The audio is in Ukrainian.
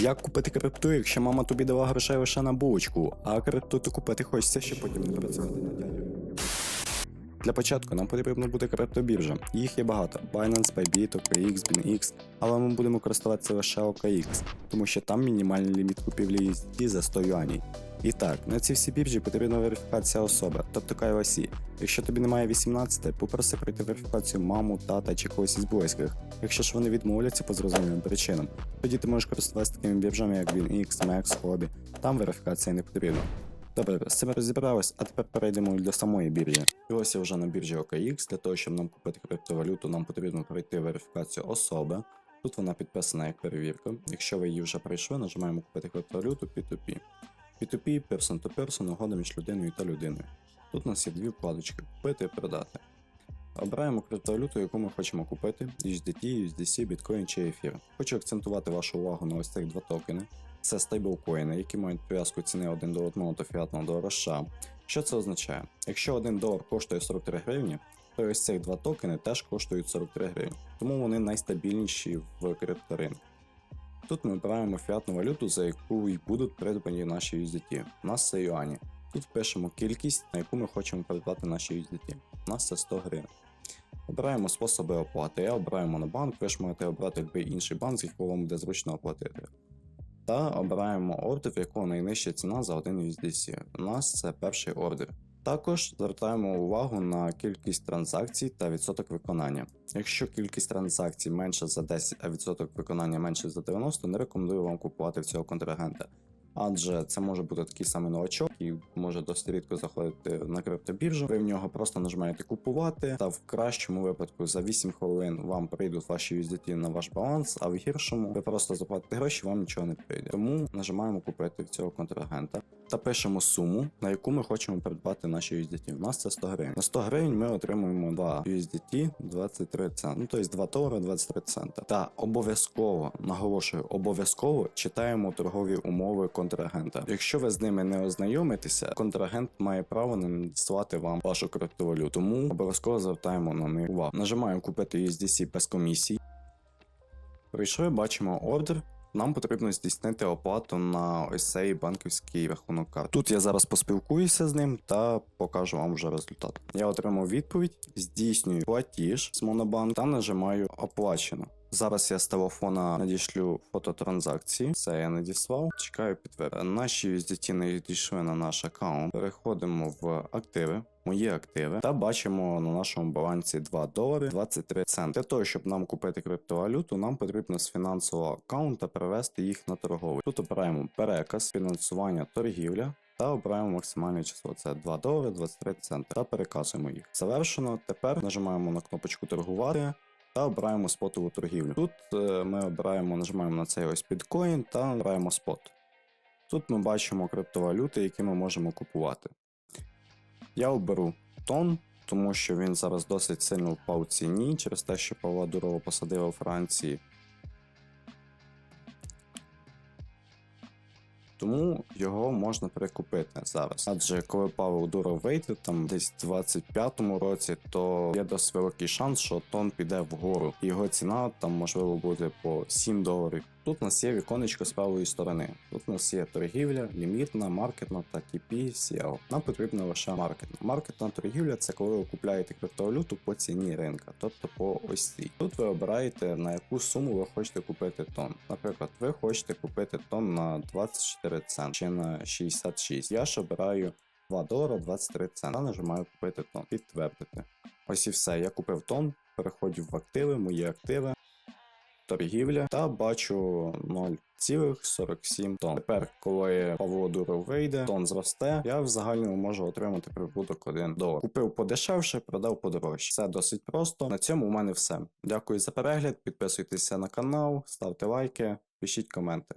Як купити крипту, якщо мама тобі дала грошей лише на булочку, а крипту ти купити хочеться, щоб потім не працювати на дядю? Для початку нам потрібно буде криптобіржа. Їх є багато: Binance, Bybit, OKX, BinX, але ми будемо користуватися лише OKX, тому що там мінімальний ліміт купівлі USDT за 100 юаней. І так, на ці всі біржі потрібна верифікація особи, тобто KYC. Якщо тобі немає 18, попроси пройти верифікацію маму, тата чи когось із близьких. Якщо ж вони відмовляться по зрозумілим причинам, тоді ти можеш користуватися такими біржами, як BinX, Max, Hobby. Там верифікація не потрібна. Добре, з цим розібрались, а тепер перейдемо до самої біржі. І ось я вже на біржі OKX. Для того, щоб нам купити криптовалюту, нам потрібно пройти верифікацію особи. Тут вона підписана як перевірка. Якщо ви її вже пройшли, нажимаємо купити криптовалюту P2P. P2P, person to person, угода між людиною та людиною. Тут у нас є дві вкладочки купити і продати. Обираємо криптовалюту, яку ми хочемо купити: USDT, USDC, Bitcoin чи ефір. Хочу акцентувати вашу увагу на ось цих два токени. Це стейблкоїни, які мають прив'язку ціни 1 до 1 до фіатного долара США. Що це означає? Якщо 1 долар коштує 43 гривні, то ось цих два токени теж коштують 43 гривні, тому вони найстабільніші в крипторинку. Тут ми обираємо фіатну валюту, за яку й будуть придбані наші USDT. У нас це юані. Тут пишемо кількість, на яку ми хочемо придбати наші USDT. У нас це 100 гривень. Обираємо способи оплати. Я обираю монобанк, ви ж можете обрати будь-який інший банк, з якого вам буде зручно оплатити. Та обираємо ордер, в якого найнижча ціна за 1 USDC. У нас це перший ордер. Також звертаємо увагу на кількість транзакцій та відсоток виконання. Якщо кількість транзакцій менша за 10, а відсоток виконання менше за 90, не рекомендую вам купувати в цього контрагента. Адже це може бути такий самий новачок, і може досить рідко заходити на криптобіржу. Ви в нього просто нажимаєте купувати, та в кращому випадку за 8 хвилин вам прийдуть ваші USDT на ваш баланс, а в гіршому ви просто заплатите гроші, вам нічого не прийде. Тому нажимаємо купити в цього контрагента та пишемо суму, на яку ми хочемо придбати наші USDT. У нас це 100 гривень. На 100 гривень ми отримуємо 2 USDT 23 цента. Ну тобто 2 долара 23 цента. Та обов'язково наголошую, обов'язково читаємо торгові умови контрагента. Якщо ви з ними не ознайомитеся, контрагент має право не надіслати вам вашу криптовалюту. Тому обов'язково звертаємо на них увагу. Нажимаємо купити USDC без комісій. Прийшли, бачимо ордер. Нам потрібно здійснити оплату на ось цей банківський рахунок карт. Тут я зараз поспілкуюся з ним та покажу вам вже результат. Я отримав відповідь, здійснюю платіж з Монобанк та нажимаю оплачено. Зараз я з телефона надішлю фото транзакції. Це я надіслав. Чекаю підтвердження. Наші USDT надійшли на наш аккаунт. Переходимо в активи. Мої активи та бачимо на нашому балансі 2 долари 23 центи. Для того, щоб нам купити криптовалюту, нам потрібно з фінансового аккаунта перевести їх на торговий. Тут обираємо переказ, фінансування, торгівля. Та обираємо максимальне число. Це 2 долари 23 центи. Та переказуємо їх. Завершено. Тепер нажимаємо на кнопочку торгувати та обираємо спотову торгівлю. Тут е, ми обираємо, нажимаємо на цей ось біткоін та обираємо спот. Тут ми бачимо криптовалюти, які ми можемо купувати. Я оберу тон, тому що він зараз досить сильно впав в ціні через те, що Павла Дурова посадила у Франції. Тому його можна перекупити зараз. Адже коли Павел Дуров вийде там десь в 25-му році, то є досить великий шанс, що тон піде вгору. Його ціна там можливо буде по 7 доларів. Тут у нас є віконечко з правої сторони. Тут у нас є торгівля, лімітна, маркетна та KP, CL. Нам потрібна лише маркетна. Маркетна торгівля це коли ви купляєте криптовалюту по ціні ринка, тобто по ось цій. Тут ви обираєте на яку суму ви хочете купити тон. Наприклад, ви хочете купити тон на 24 цент чи на 66. Я ж обираю 2 долара 23 цента. Нажимаю купити тон. Підтвердити. Ось і все. Я купив тон, переходжу в активи, мої активи торгівля та бачу 0,47 тонн. Тепер, коли Павло Дуров вийде, тон зросте, я в загальному можу отримати прибуток 1 долар. Купив подешевше, продав подорожче. Все досить просто. На цьому у мене все. Дякую за перегляд. Підписуйтеся на канал, ставте лайки, пишіть коменти.